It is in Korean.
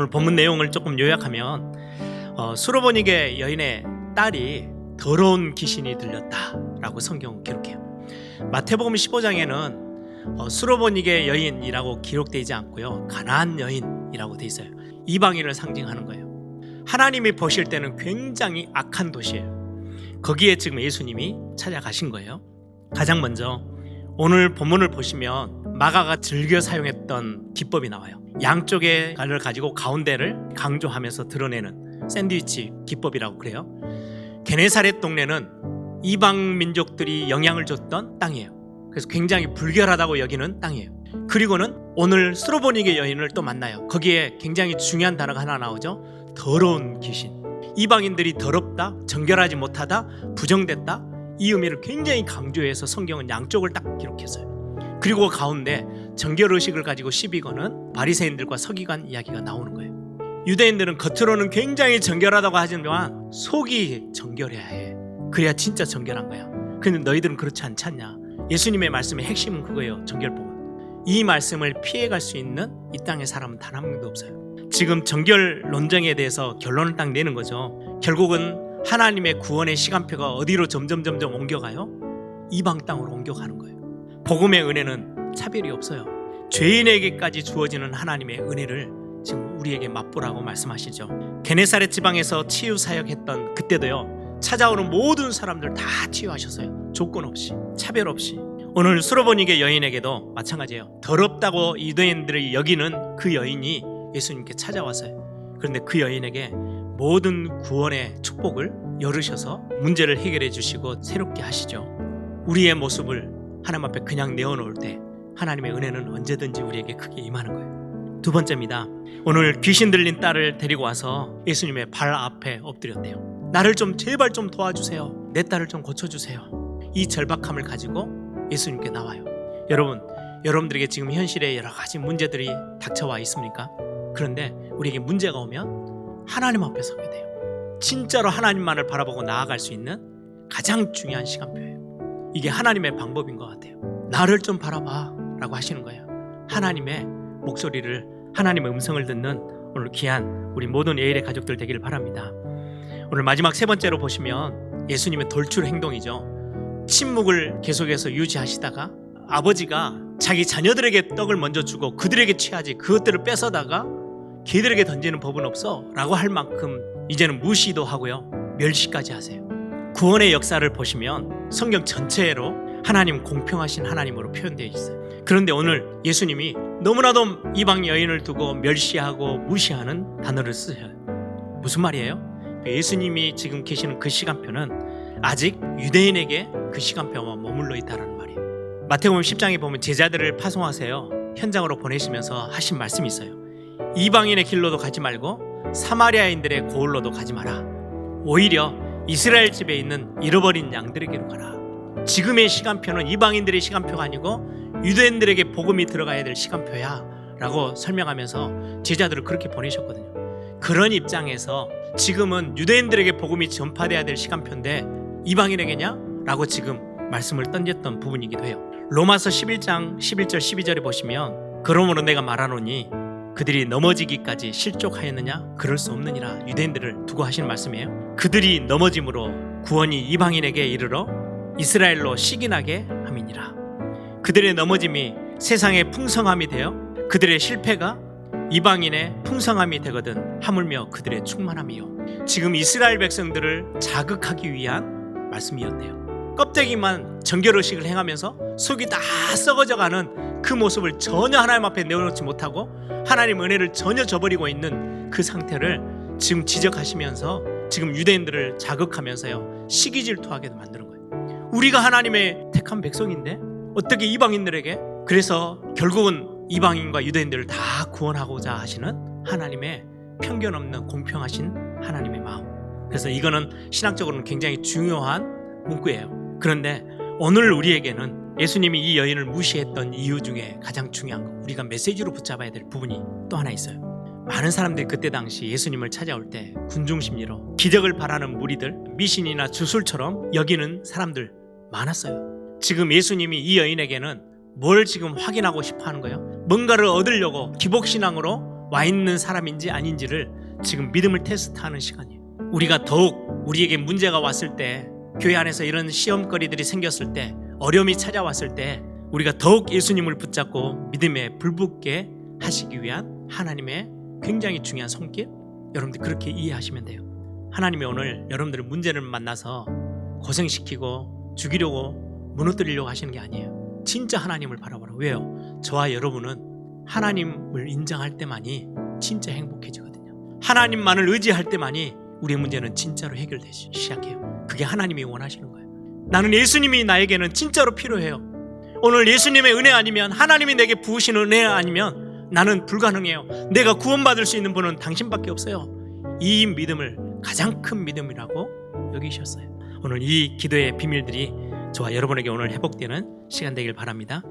오늘 본문 내용을 조금 요약하면 어, 수로보닉의 여인의 딸이 더러운 귀신이 들렸다라고 성경 기록해요. 마태복음 15장에는 어, 수로보닉의 여인이라고 기록되지 않고요. 가나안 여인이라고 돼 있어요. 이방인을 상징하는 거예요. 하나님이 보실 때는 굉장히 악한 도시예요. 거기에 지금 예수님이 찾아가신 거예요. 가장 먼저 오늘 본문을 보시면 마가가 즐겨 사용했던 기법이 나와요. 양쪽의 갈을 가지고 가운데를 강조하면서 드러내는 샌드위치 기법이라고 그래요. 게네사렛 동네는 이방 민족들이 영향을 줬던 땅이에요. 그래서 굉장히 불결하다고 여기는 땅이에요. 그리고는 오늘 스로보닉의 여인을 또 만나요. 거기에 굉장히 중요한 단어가 하나 나오죠. 더러운 귀신. 이방인들이 더럽다, 정결하지 못하다, 부정됐다. 이 의미를 굉장히 강조해서 성경은 양쪽을 딱 기록했어요. 그리고 가운데 정결 의식을 가지고 시비 거는 바리새인들과 서기관 이야기가 나오는 거예요. 유대인들은 겉으로는 굉장히 정결하다고 하지만 속이 정결해야 해. 그래야 진짜 정결한 거야. 근데 너희들은 그렇지 않지 않냐? 예수님의 말씀의 핵심은 그거예요. 정결법은. 이 말씀을 피해갈 수 있는 이 땅의 사람은 단 한 명도 없어요. 지금 정결 논쟁에 대해서 결론을 딱 내는 거죠. 결국은 하나님의 구원의 시간표가 어디로 점점 점점 옮겨가요? 이방 땅으로 옮겨가는 거예요. 복음의 은혜는 차별이 없어요. 죄인에게까지 주어지는 하나님의 은혜를 지금 우리에게 맛보라고 말씀하시죠. 게네사렛 지방에서 치유 사역했던 그때도요. 찾아오는 모든 사람들 다 치유하셨어요. 조건 없이, 차별 없이. 오늘 수로보닉의 여인에게도 마찬가지예요. 더럽다고 유대인들이 여기는 그 여인이 예수님께 찾아왔어요. 그런데 그 여인에게 모든 구원의 축복을 열으셔서 문제를 해결해 주시고 새롭게 하시죠. 우리의 모습을 하나님 앞에 그냥 내어놓을 때 하나님의 은혜는 언제든지 우리에게 크게 임하는 거예요. 두 번째입니다. 오늘 귀신 들린 딸을 데리고 와서 예수님의 발 앞에 엎드렸대요. 나를 좀 제발 좀 도와주세요. 내 딸을 좀 고쳐주세요. 이 절박함을 가지고 예수님께 나와요. 여러분, 여러분들에게 지금 현실에 여러 가지 문제들이 닥쳐와 있습니까? 그런데 우리에게 문제가 오면 하나님 앞에 서게 돼요. 진짜로 하나님만을 바라보고 나아갈 수 있는 가장 중요한 시간표예요. 이게 하나님의 방법인 것 같아요. 나를 좀 바라봐 라고 하시는 거예요. 하나님의 목소리를 하나님의 음성을 듣는 오늘 귀한 우리 모든 예일의 가족들 되기를 바랍니다. 오늘 마지막 세 번째로 보시면 예수님의 돌출 행동이죠. 침묵을 계속해서 유지하시다가 아버지가 자기 자녀들에게 떡을 먼저 주고 그들에게 취하지 그것들을 뺏어다가 걔들에게 던지는 법은 없어 라고 할 만큼 이제는 무시도 하고요 멸시까지 하세요 구원의 역사를 보시면 성경 전체로 하나님 공평하신 하나님으로 표현되어 있어요. 그런데 오늘 예수님이 너무나도 이방 여인을 두고 멸시하고 무시하는 단어를 쓰셔요. 무슨 말이에요? 예수님이 지금 계시는 그 시간표는 아직 유대인에게 그 시간표가 머물러 있다는 말이에요. 마태복음 10장에 보면 제자들을 파송하세요. 현장으로 보내시면서 하신 말씀이 있어요. 이방인의 길로도 가지 말고 사마리아인들의 고을로도 가지 마라. 오히려 이스라엘 집에 있는 잃어버린 양들에게로 가라. 지금의 시간표는 이방인들의 시간표가 아니고 유대인들에게 복음이 들어가야 될 시간표야. 라고 설명하면서 제자들을 그렇게 보내셨거든요. 그런 입장에서 지금은 유대인들에게 복음이 전파돼야 될 시간표인데 이방인에게냐? 라고 지금 말씀을 던졌던 부분이기도 해요. 로마서 11장 11절 12절에 보시면 그러므로 내가 말하노니 그들이 넘어지기까지 실족하였느냐? 그럴 수 없느니라. 유대인들을 두고 하시는 말씀이에요. 그들이 넘어짐으로 구원이 이방인에게 이르러 이스라엘로 시기나게 함이니라. 그들의 넘어짐이 세상의 풍성함이 되어 그들의 실패가 이방인의 풍성함이 되거든 하물며 그들의 충만함이요. 지금 이스라엘 백성들을 자극하기 위한 말씀이었대요. 껍데기만 정결의식을 행하면서 속이 다 썩어져가는 그 모습을 전혀 하나님 앞에 내어놓지 못하고 하나님 은혜를 전혀 저버리고 있는 그 상태를 지금 지적하시면서 지금 유대인들을 자극하면서요 시기 질투하게 만드는 거예요. 우리가 하나님의 택한 백성인데 어떻게 이방인들에게 그래서 결국은 이방인과 유대인들을 다 구원하고자 하시는 하나님의 편견 없는 공평하신 하나님의 마음. 그래서 이거는 신학적으로는 굉장히 중요한 문구예요. 그런데 오늘 우리에게는 예수님이 이 여인을 무시했던 이유 중에 가장 중요한 거 우리가 메시지로 붙잡아야 될 부분이 또 하나 있어요. 많은 사람들이 그때 당시 예수님을 찾아올 때 군중 심리로 기적을 바라는 무리들, 미신이나 주술처럼 여기는 사람들 많았어요. 지금 예수님이 이 여인에게는 뭘 지금 확인하고 싶어 하는 거예요? 뭔가를 얻으려고 기복신앙으로 와 있는 사람인지 아닌지를 지금 믿음을 테스트하는 시간이에요. 우리가 더욱 우리에게 문제가 왔을 때 교회 안에서 이런 시험거리들이 생겼을 때 어려움이 찾아왔을 때 우리가 더욱 예수님을 붙잡고 믿음에 불붙게 하시기 위한 하나님의 굉장히 중요한 손길 여러분들 그렇게 이해하시면 돼요. 하나님이 오늘 여러분들의 문제를 만나서 고생시키고 죽이려고 무너뜨리려고 하시는 게 아니에요. 진짜 하나님을 바라보라. 왜요? 저와 여러분은 하나님을 인정할 때만이 진짜 행복해지거든요. 하나님만을 의지할 때만이 우리의 문제는 진짜로 해결되기 시작해요. 그게 하나님이 원하시는 거예요. 나는 예수님이 나에게는 진짜로 필요해요. 오늘 예수님의 은혜 아니면 하나님이 내게 부으시는 은혜 아니면 나는 불가능해요. 내가 구원받을 수 있는 분은 당신밖에 없어요. 이 믿음을 가장 큰 믿음이라고 여기셨어요. 오늘 이 기도의 비밀들이 저와 여러분에게 오늘 회복되는 시간 되길 바랍니다.